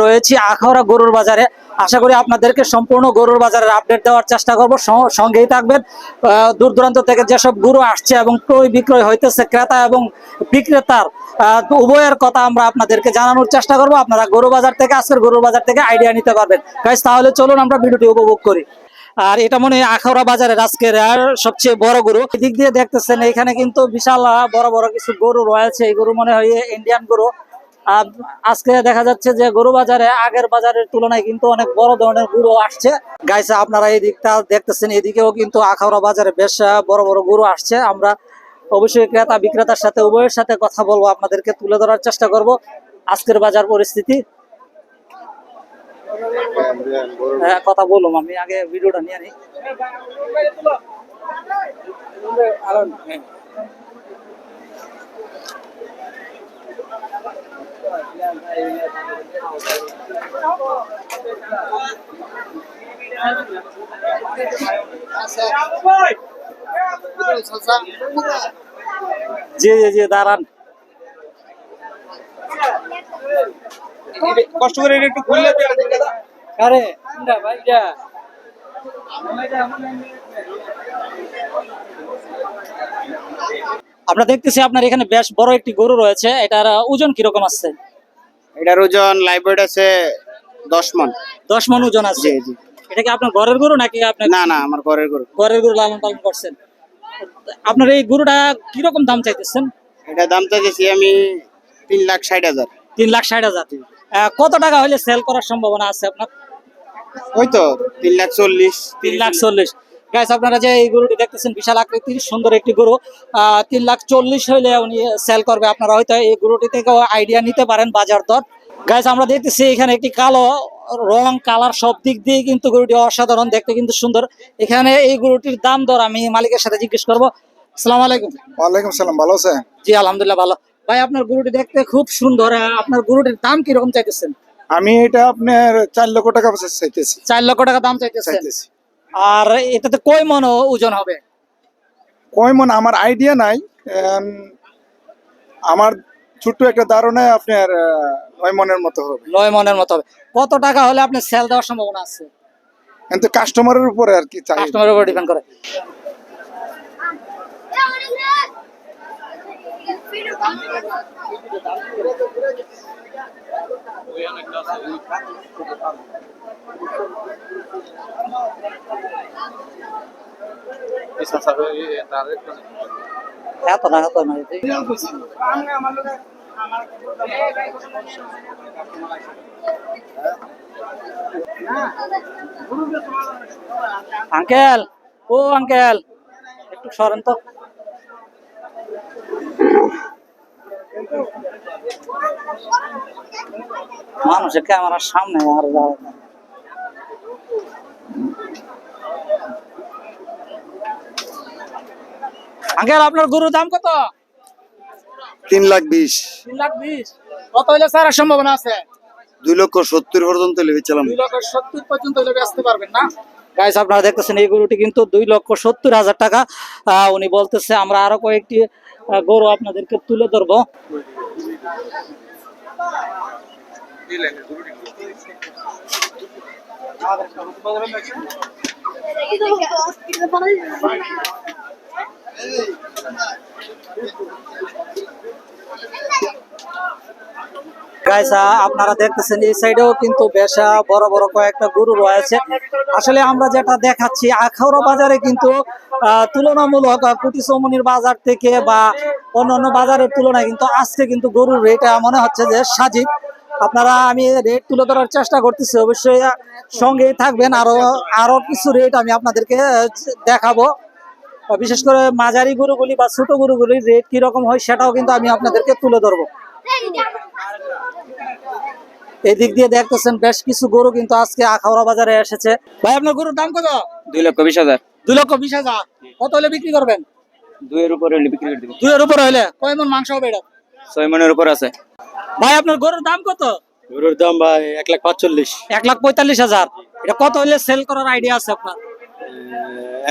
রয়েছি আখাউড়া গরুর বাজারে। আশা করি আপনাদেরকে সম্পূর্ণ গরুর বাজারের আপডেট দেওয়ার চেষ্টা করব। সঙ্গেই থাকবেন। দূর দূরান্ত থেকে যেসব গরু আসছে এবং ক্রয় বিক্রয় হইতেছে, ক্রেতা এবং বিক্রেতার উভয়ের কথা আমরা আপনাদেরকে জানানোর চেষ্টা করব। আপনারা গরু বাজার থেকে, আজকের গরুর বাজার থেকে আইডিয়া নিতে পারবেন। গাইস তাহলে চলুন আমরা ভিডিওটি উপভোগ করি। আর এটা মনে হয় আখাউড়া বাজারের আজকের সবচেয়ে বড় গরু। দিক দিয়ে দেখতেছেন, এখানে কিন্তু বিশাল বড় বড় কিছু গরু রয়েছে। এই গরু মনে হয় ইন্ডিয়ান গরু। আজকে দেখা যাচ্ছে যে গরু বাজারে, আগের বাজারের তুলনায় কিন্তু অনেক বড় ধরনের গরু আসছে। গাইছে আপনারা এই দিকটা দেখতেছেন, এদিকেও কিন্তু আখাউড়া বাজারে বেশ বড় বড় গরু আসছে। আমরা অবশ্যই ক্রেতা বিক্রেতার সাথে, উভয়ের সাথে কথা বলব, আপনাদেরকে তুলে ধরার চেষ্টা করব আজকের বাজার পরিস্থিতি। হ্যাঁ কথা বললাম আমি আগে ভিডিওটা নিয়ে নিই। জি জি জি, দাঁড়ান। কষ্ট করে একটু খুললে আরে ভাই যা আমরা দেখতেছি আপনার এখানে বেশ বড় একটি গরু রয়েছে। এটার ওজন কীরকম আছে এটার ওজন লাইভ ওয়েট আছে দশ মন। দশ মন ওজন আছে? জি জি। এটা কি আপনার ঘরের গরু নাকি আপনার না না আমার ঘরের গরু। ঘরের গরু লালন পালন করছেন। আপনার এই গরুটা কীরকম দাম চাইতেছেন? এটা দাম চাইছি আমি তিন লাখ ষাট হাজার। তিন লাখ ষাট হাজার। কত টাকা হলে সেল করার সম্ভাবনা আছে আপনার? ওই তো তিন লাখ চল্লিশ। তিন লাখ চল্লিশ। গাইস আপনারা যে এই গরুটি দেখতেছেন বিশাল আকৃতির সুন্দর একটি গরু। তিন লাখ চল্লিশ হইলে উনি সেল করবে আপনারা হয়তো এই গরুটি থেকেও আইডিয়া নিতে পারেন বাজার দর। গাইস আমরা দেখতেছি এখানে একটি কালো রং কালার সব দিক দিয়ে কিন্তু গরুটি অসাধারণ দেখতে কিন্তু সুন্দর। এখানে এই গরুটির দাম দর আমি মালিকের সাথে জিজ্ঞেস করব। আসসালামু আলাইকুম। ওয়ালাইকুম সালাম ভালো আছেন? জি আলহামদুলিল্লাহ ভালো। ভাই আপনার গরুটি দেখতে খুব সুন্দর আপনার গরুটির দাম কীরকম চাইতেছেন? আমি এটা আপনার চার লক্ষ টাকা চাইতেছি। চার লক্ষ টাকা দাম চাইতেছেন? চাইতেছি। আর এটাতে কয় মন ওজন হবে? কয় মন আমার আইডিয়া নাই। আমার ছোট্ট একটা ধারণায় আপনার নয় মনের মতো হবে। নয় মনের মতো হবে। কত টাকা হলে আপনি সেল দেওয়ার সম্ভাবনা আছে? কিন্তু কাস্টমারের উপরে আর কি চাই। কাস্টমারের উপর ডিপেন্ড করে। এত না এত না আঙ্কেল ও আঙ্কেল একটু সরেন তো। মানুষের ক্যামেরার সামনে আর যাওয়া যায় না। আঙ্কেল আপনার গরুর দাম কত? তিন লাখ বিশ। তিন লাখ বিশ। কত হইলে স্যার সম্ভাবনা আছে? দুই লক্ষ সত্তর পর্যন্ত লেগেছিলাম দুই লক্ষ সত্তর পর্যন্ত হলে বেচতে পারবেন না? গাইস আপনারা দেখতেছেন এই গরুটি কিন্তু দুই লক্ষ সত্তর হাজার টাকা। আহ, উনি বলতেছে আমরা আরও কয়েকটি গরু আপনাদেরকে তুলে ধরবো। আপনারা দেখতেছেন এই সাইডেও কিন্তু বেশ বড় বড় কয়েকটা গরু রয়েছে। আসলে আমরা যেটা দেখাচ্ছি আখাউড়া বাজারে কিন্তু তুলনামূলক আহ, কুটি চৌমনির বাজার থেকে বা অন্যান্য বাজারের তুলনায় কিন্তু আজকে কিন্তু গরুর রেট মনে হচ্ছে যে সাজিব। আপনারা আমি রেট তুলে ধরার চেষ্টা করতেছি অবশ্যই সঙ্গেই থাকবেন। আরও আরও কিছু রেট আমি আপনাদেরকে দেখাবো। বিশেষ করে মাঝারি গরুগুলি বা ছোট গরুগুলির রেট কীরকম হয় সেটাও কিন্তু আমি আপনাদেরকে তুলে ধরবো। এই দিক দিয়ে দেখতেছেন বেশ কিছু গরু কিন্তু আজকে আখাউড়া বাজারে এসেছে। ভাই আপনার গরুর দাম কত? দুই লক্ষ বিশ হাজার। দুই লক্ষ বিশ হাজার। কত হলে বিক্রি করবেন? দুইয়ের উপরে হলে বিক্রি করে দিবো। দুইয়ের উপরে হলে? কয় মন মাংস হবে এটা? ছয় মনের উপর আছে। ভাই আপনার গরুর দাম কত? গরুর দাম ভাই এক লাখ পাঁচচল্লিশ। এক লাখ পঁয়তাল্লিশ হাজার। এটা কত হলে সেল করার আইডিয়া আছে আপনার?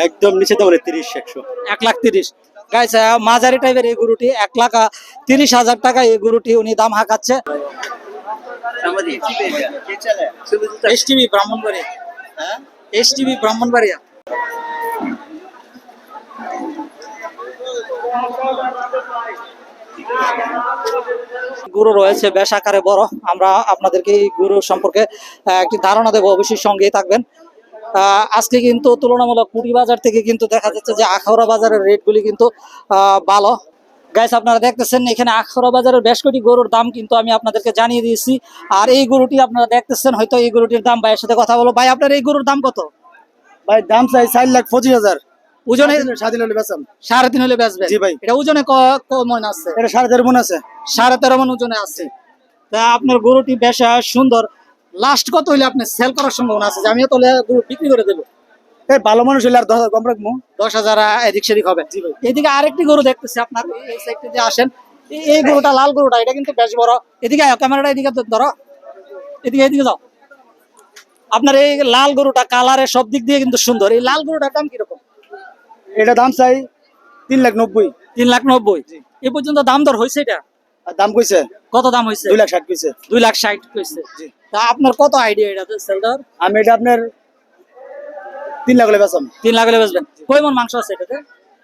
একদম নিচে দাম তিরিশ একশো। এক লাখ তিরিশ। গাইছে মাঝারি টাইপের এই গরুটি এক লাখ তিরিশ হাজার টাকা এই গরুটি উনি দাম হাঁকাচ্ছে। ব্রাহ্মণবাড়িয়া। ব্রাহ্মণবাড়িয়া। গুরু রয়েছে বেশ আকারে বড়। আমরা আপনাদেরকে এই গুরু সম্পর্কে আহ, একটি ধারণা দেবো। অবশ্যই সঙ্গেই থাকবেন। আজকে কিন্তু তুলনামূলক কুড়ি বাজার থেকে কিন্তু দেখা যাচ্ছে যে আখাউড়া বাজারের রেটগুলি কিন্তু ভালো। গাইস আপনারা দেখতেছেন এখানে আখাউড়া বাজারের বেশ কটি গরুর দাম কিন্তু আমি আপনাদেরকে জানিয়ে দিয়েছি। আর এই গরুটি আপনারা দেখতেছেন হয়তো এই গরুটির দাম ভাইয়ের সাথে কথা বলো ভাই আপনার এই গরুর দাম কত? ভাই দাম চাই চার লাখ পঁচিশ হাজার। ওজনে? হলে বেচাম সাড়ে তিন হলে জি ভাই। এটা ওজনে কমন আছে? এটা সাড়ে তেরো মন আছে। সাড়ে তেরো মন ওজনে আছে। তা আপনার গরুটি বেশ সুন্দর। লাস্ট কত হইলে আপনি সেল করার সম্ভাবনা আছে? যে আমিও তাহলে গরু বিক্রি করে দেবো। এই ভালো মানুষ হলে আর দশ হাজার কম রাখব। দশ হাজার এদিক সেদিক হবে। এদিকে আরেকটি গরু দেখতেছি আপনার এই সাইডে যে আসেন। এই- গরুটা লাল গরুটা এটা কিন্তু বেশ বড়। এদিকে ক্যামেরাটা এদিকে ধরো। এদিকে এদিকে যাও। আপনার এই লাল গরুটা কালারে সব দিক দিয়ে কিন্তু সুন্দর। এই লাল গরুটার দাম কীরকম? এটা দাম চাই তিন লাখ নব্বই। তিন লাখ নব্বই। এ পর্যন্ত দাম দর হয়েছে এটা? দাম কইছে? কত দাম হয়েছে দুই লাখ ষাট কইছে। দুই লাখ ষাট হয়েছে তা আপনার কত আইডিয়া এটা সেল দর আমি এটা আপনার তিন লাখ হলে বেচাম। তিন লাখ হলে বেচবেন। কই মন মাংস আছে এটাতে?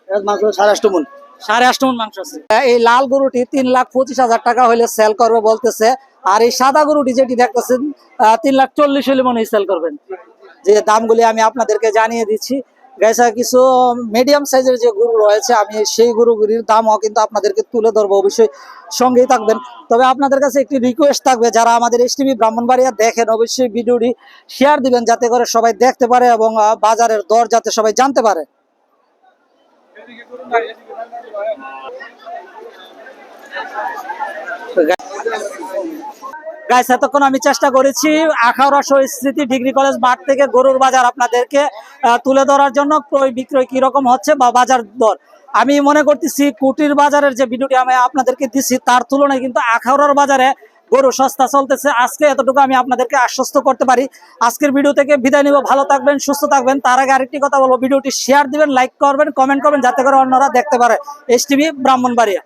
এটা মাত্র সাড়ে আষ্ট মন। সাড়ে আষ্ট মন মাংস আছে। এই লাল গরুটি তিন লাখ পঁচিশ হাজার টাকা হলে সেল করবে বলতেছে। আর এই সাদা গরুটি যেটি দেখতেছেন আহ, তিন লাখ চল্লিশ হলে মনে সেল করবেন। যে দামগুলি আমি আপনাদেরকে জানিয়ে দিচ্ছি। গাইসা কিছু মিডিয়াম সাইজের যে গরু রয়েছে আমি সেই গরুগুলির দামও কিন্তু আপনাদেরকে তুলে ধরবো অবশ্যই। সঙ্গেই থাকবেন। তবে আপনাদের কাছে একটি রিকোয়েস্ট থাকবে, যারা আমাদের এস টিভি ব্রাহ্মণবাড়িয়া দেখেন, অবশ্যই ভিডিওটি শেয়ার দিবেন, যাতে করে সবাই দেখতে পারে এবং বাজারের দর যাতে সবাই জানতে পারে। গাইস এতক্ষণ আমি চেষ্টা করেছি আখাউড়া স্মৃতি ডিগ্রি কলেজ মাঠ থেকে গরুর বাজার আপনাদেরকে তুলে ধরার জন্য ক্রয় বিক্রয় কি রকম হচ্ছে বা বাজার দর। আমি মনে করতেছি কুটির বাজারের যে ভিডিওটি আমি আপনাদেরকে দিচ্ছি তার তুলনায় কিন্তু আখাউড়ার বাজারে গরু সস্তা চলতেছে। আজকে এতটুকু আমি আপনাদেরকে আশ্বস্ত করতে পারি। আজকের ভিডিও থেকে বিদায় নিব। ভালো থাকবেন, সুস্থ থাকবেন। তার আগে আরেকটি কথা বলব। ভিডিওটি শেয়ার দিবেন, লাইক করবেন, কমেন্ট করবেন, যাতে করে অন্যরা দেখতে পারে। S TV Brahmanbaria.